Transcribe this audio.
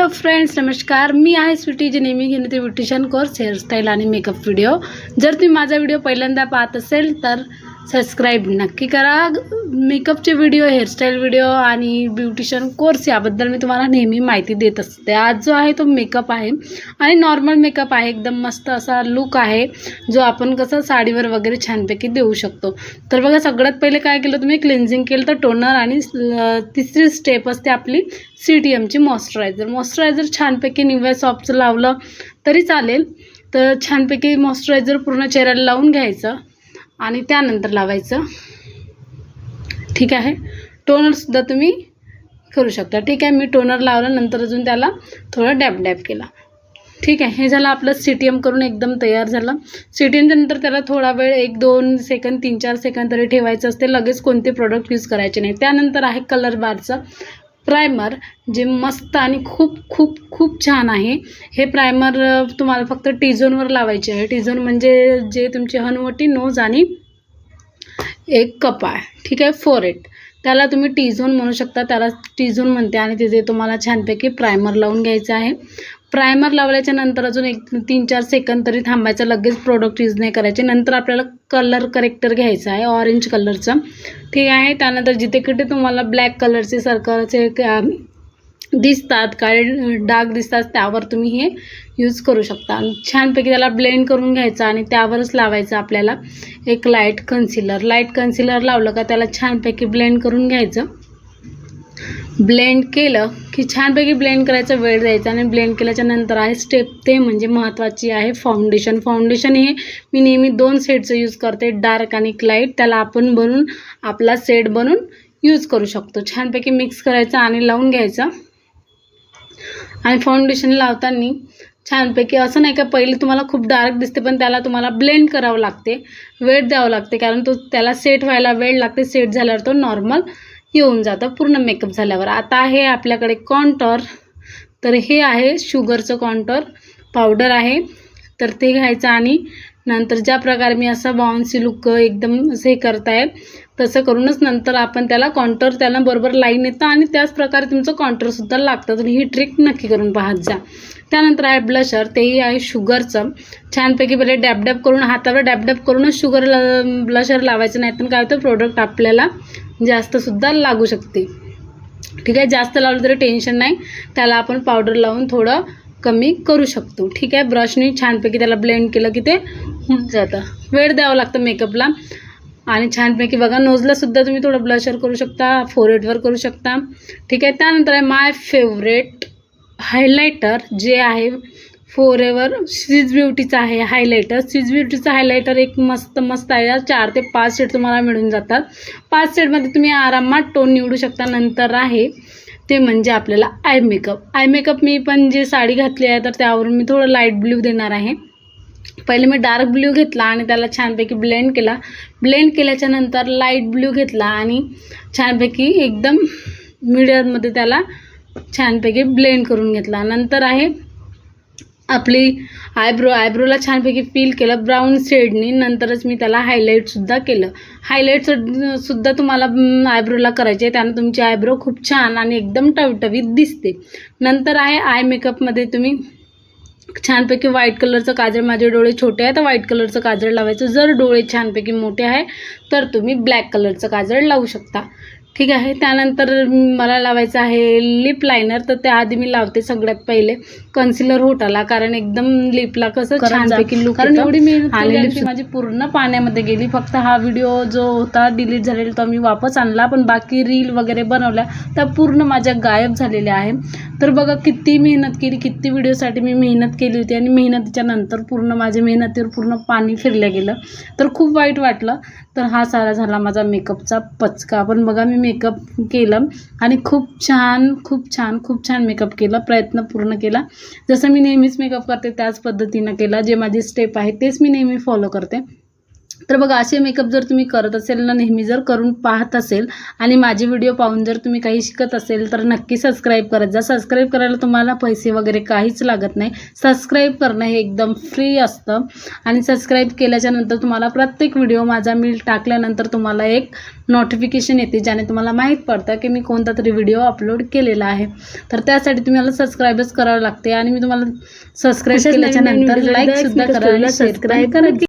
Hello friends नमस्कार. मी आहे स्वीटी जी नेहमी घेणे ते ब्युटिशियन कोर्स हेअरस्टाईल आणि मेकअप व्हिडिओ जर तुम्ही माझा व्हिडिओ पहिल्यांदा पाहत असेल तर सबस्क्राईब नक्की करा. मेकअपचे व्हिडिओ हेअरस्टाईल व्हिडिओ आणि ब्युटिशियन कोर्स याबद्दल मी तुम्हाला नेहमी माहिती देत असते. आज जो आहे तो मेकअप आहे आणि नॉर्मल मेकअप आहे. एकदम मस्त असा लुक आहे जो आपण कसं साडीवर वगैरे छानपैकी देऊ शकतो. तर बघा सगळ्यात पहिले काय केलं तुम्ही? क्लिन्झिंग केलं तर टोनर आणि तिसरी स्टेप असते आपली सी टी एमची मॉइश्चरायझर मॉइश्चरायझर छानपैकी निव्या सॉफ्टचं लावलं तरी चालेल. तर छानपैकी मॉइश्चरायझर पूर्ण चेहऱ्याला लावून घ्यायचं. आणि त्यानंतर लावायचं. ठीक आहे? टोनरसुद्धा तुम्ही करू शकता. ठीक आहे मी टोनर लावल्यानंतर नंतर अजून त्याला थोडं डॅप डॅप केला. ठीक आहे हे झालं आपलं सी टी एम करून एकदम तयार झालं. सी टी एमच्या नंतर त्याला थोडा वेळ एक दोन सेकंद तीन चार सेकंद तरी ठेवायचं असते. लगेच कोणते प्रोडक्ट यूज करायचे नाही. त्यानंतर आहे कलर बारचं प्रायमर जे मस्त आणि खूप खूप खूप छान आहे. हे प्रायमर तुम्हाला फक्त टी झोनवर लावायचे आहे. टी झोन म्हणजे जे तुमची हनुवटी नोज आणि एक कपाळ. ठीक आहे? फोरेट त्याला तुम्ही टी झोन म्हणू शकता. त्याला टी झोन म्हणते आणि तिथे तुम्हाला छानपैकी प्रायमर लावून घ्यायचं आहे. प्रायमर लावल्याच्या नंतर अजून एक तीन चार सेकंद तरी थांबायचं. लगेच प्रोडक्ट यूज नाही करायचे. नंतर आपल्याला कलर करेक्टर घ्यायचा आहे ऑरेंज कलरचं ठीक आहे? त्यानंतर जिथे कुठे तुम्हाला ब्लॅक कलरचे सर्कलचे दिसतात काळे डाग दिसतात त्यावर तुम्ही हे यूज करू शकता. आणि छानपैकी त्याला ब्लेंड करून घ्यायचं आणि त्यावरच लावायचं आपल्याला एक लाइट कन्सिलर लाइट कन्सिलर लावलं का त्याला छानपैकी ब्लेंड करून घ्यायचं. ब्लेंड केलं की छानपैकी ब्लेंड करायचा वेळ द्यायचा आणि ब्लेंड केल्याच्यानंतर आहे स्टेप ते म्हणजे महत्त्वाची आहे फाउंडेशन. फाउंडेशन हे मी नेहमी दोन सेटचं यूज करते डार्क आणि लाइट त्याला आपण बनवून आपला सेट बनवून यूज करू शकतो. छानपैकी मिक्स करायचं आणि लावून घ्यायचं. आणि फाउंडेशन लावताना छानपैकी असं नाही का पहिले तुम्हाला खूप डार्क दिसते पण त्याला तुम्हाला ब्लेंड करावं लागते. वेळ द्यावं लागते कारण तो त्याला सेट व्हायला वेळ लागते. सेट झाल्यावर तो नॉर्मल येऊन जातं. पूर्ण मेकअप झाल्यावर. आता आहे आपल्याकडे कॉन्टॉर तर हे आहे शुगरचं कॉन्टॉर पावडर आहे. तर ते घ्यायचं आणि नंतर ज्या प्रकारे मी असं बाउन्सी लुक एकदम असं हे करताय तसं करूनच नंतर आपण त्याला कॉन्टर त्याला बरोबर लाईन येतं आणि त्याच प्रकारे तुमचं कॉन्टरसुद्धा लागतं. तर ही ट्रिक नक्की करून पाहत जा. त्यानंतर आहे ब्लशर तेही आहे शुगरचं छानपैकी पहिले डॅपडॅप करून हातावर डॅपडॅप करूनच शुगर ब्लशर लावायचं नाही तर काय होतं प्रोडक्ट आपल्याला जास्तसुद्धा लागू शकते. ठीक आहे? जास्त लावलं तरी टेन्शन नाही. त्याला आपण पावडर लावून थोडं कमी करू शकतो. ठीक आहे? ब्रशने छानपैकी त्याला ब्लेंड केलं की ते होऊन जातं. वेळ द्यावं लागतं मेकअपला आणि छानपैकी बघा नोजलासुद्धा तुम्ही थोडं ब्लशर करू शकता फोरहेडवर करू शकता. ठीक आहे? त्यानंतर आहे माय फेवरेट हायलायटर जे आहे फोरेवर स्विज ब्युटीचं आहे हायलायटर स्विज ब्युटीचं हायलायटर एक मस्त मस्त आहे. चार ते पाच सेट तुम्हाला मिळून जातात. पाच सेटमध्ये तुम्ही आरामात टोन निवडू शकता. नंतर आहे ते म्हणजे आपल्याला आय मेकअप आय मेकअप मी पण जे साडी घातली आहे तर त्यावरून मी थोडं लाइट ब्ल्यू देणार आहे. पहिले मी डार्क ब्ल्यू घेतला आणि त्याला छानपैकी ब्लेंड केला. ब्लेंड केल्याच्यानंतर लाइट ब्ल्यू घेतला आणि छानपैकी एकदम मिडियममध्ये त्याला छानपैकी ब्लेंड करून घेतला. नंतर आहे आपली आयब्रो आयब्रोला छानपैकी फील केलं ब्राऊन शेडनी नंतरच मी त्याला हायलाईटसुद्धा केलं. हायलाईट सुद्धा तुम्हाला आयब्रोला करायचे आहे त्यानं तुमची आयब्रो खूप छान आणि एकदम टवटवीत दिसते. नंतर आहे आय मेकअपमध्ये तुम्ही छानपैकी व्हाईट कलरचं काजळ माझे डोळे छोटे आहे तर व्हाईट कलरचं काजळ लावायचं. जर डोळे छानपैकी मोठे आहे तर तुम्ही ब्लॅक कलरचं काजळ लावू शकता. ठीक आहे. त्यानंतर मला लावायचं आहे लिप लायनर तर त्याआधी मी लावते सगळ्यात पहिले कन्सिलर होटाला कारण एकदम लिपला कसं. छानपैकी लुक कारण एवढी मेहनत लिप्स माझी पूर्ण पाण्यामध्ये गेली. फक्त हा व्हिडिओ जो होता डिलीट झालेला तो मी वापस आणला. पण बाकी रील वगैरे बनवल्या. त्या पूर्ण माझ्या गायब झालेल्या आहे. तर बघा किती मेहनत केली किती व्हिडिओसाठी मी मेहनत केली होती आणि मेहनतीच्या नंतर पूर्ण माझ्या मेहनतीवर पूर्ण पाणी फिरलं गेलं. तर खूप वाईट वाटलं. तर हा सारा झाला माझा मेकअपचा पचका. पण बघा मी मेकअप केलं आणि खूप छान खूप छान खूप छान मेकअप केला प्रयत्न पूर्ण केला. जसं मी नेहमीच मेकअप करते त्याच पद्धतीनं केला. जे माझे स्टेप आहे तेच मी नेहमी फॉलो करते. तर बघा असे मेकअप जर तुम्ही करत असेल ना नेहमी जर करून पाहत असेल आणि माझे व्हिडिओ पाहून जर तुम्ही काही शिकत असेल तर नक्की सबस्क्राईब करत जा. सबस्क्राईब करायला तुम्हाला पैसे वगैरे काहीच लागत नाही. सबस्क्राईब करणं हे एकदम फ्री असतं. आणि सबस्क्राईब केल्याच्यानंतर तुम्हाला प्रत्येक व्हिडिओ माझा मी टाकल्यानंतर तुम्हाला एक नोटिफिकेशन येते ज्याने तुम्हाला माहीत पडतं की मी कोणता तरी व्हिडिओ अपलोड केलेला आहे. तर त्यासाठी तुम्हाला सबस्क्राईबच करावं लागते आणि मी तुम्हाला सबस्क्राईब अशाच केल्याच्या नवीन नवीन नंतर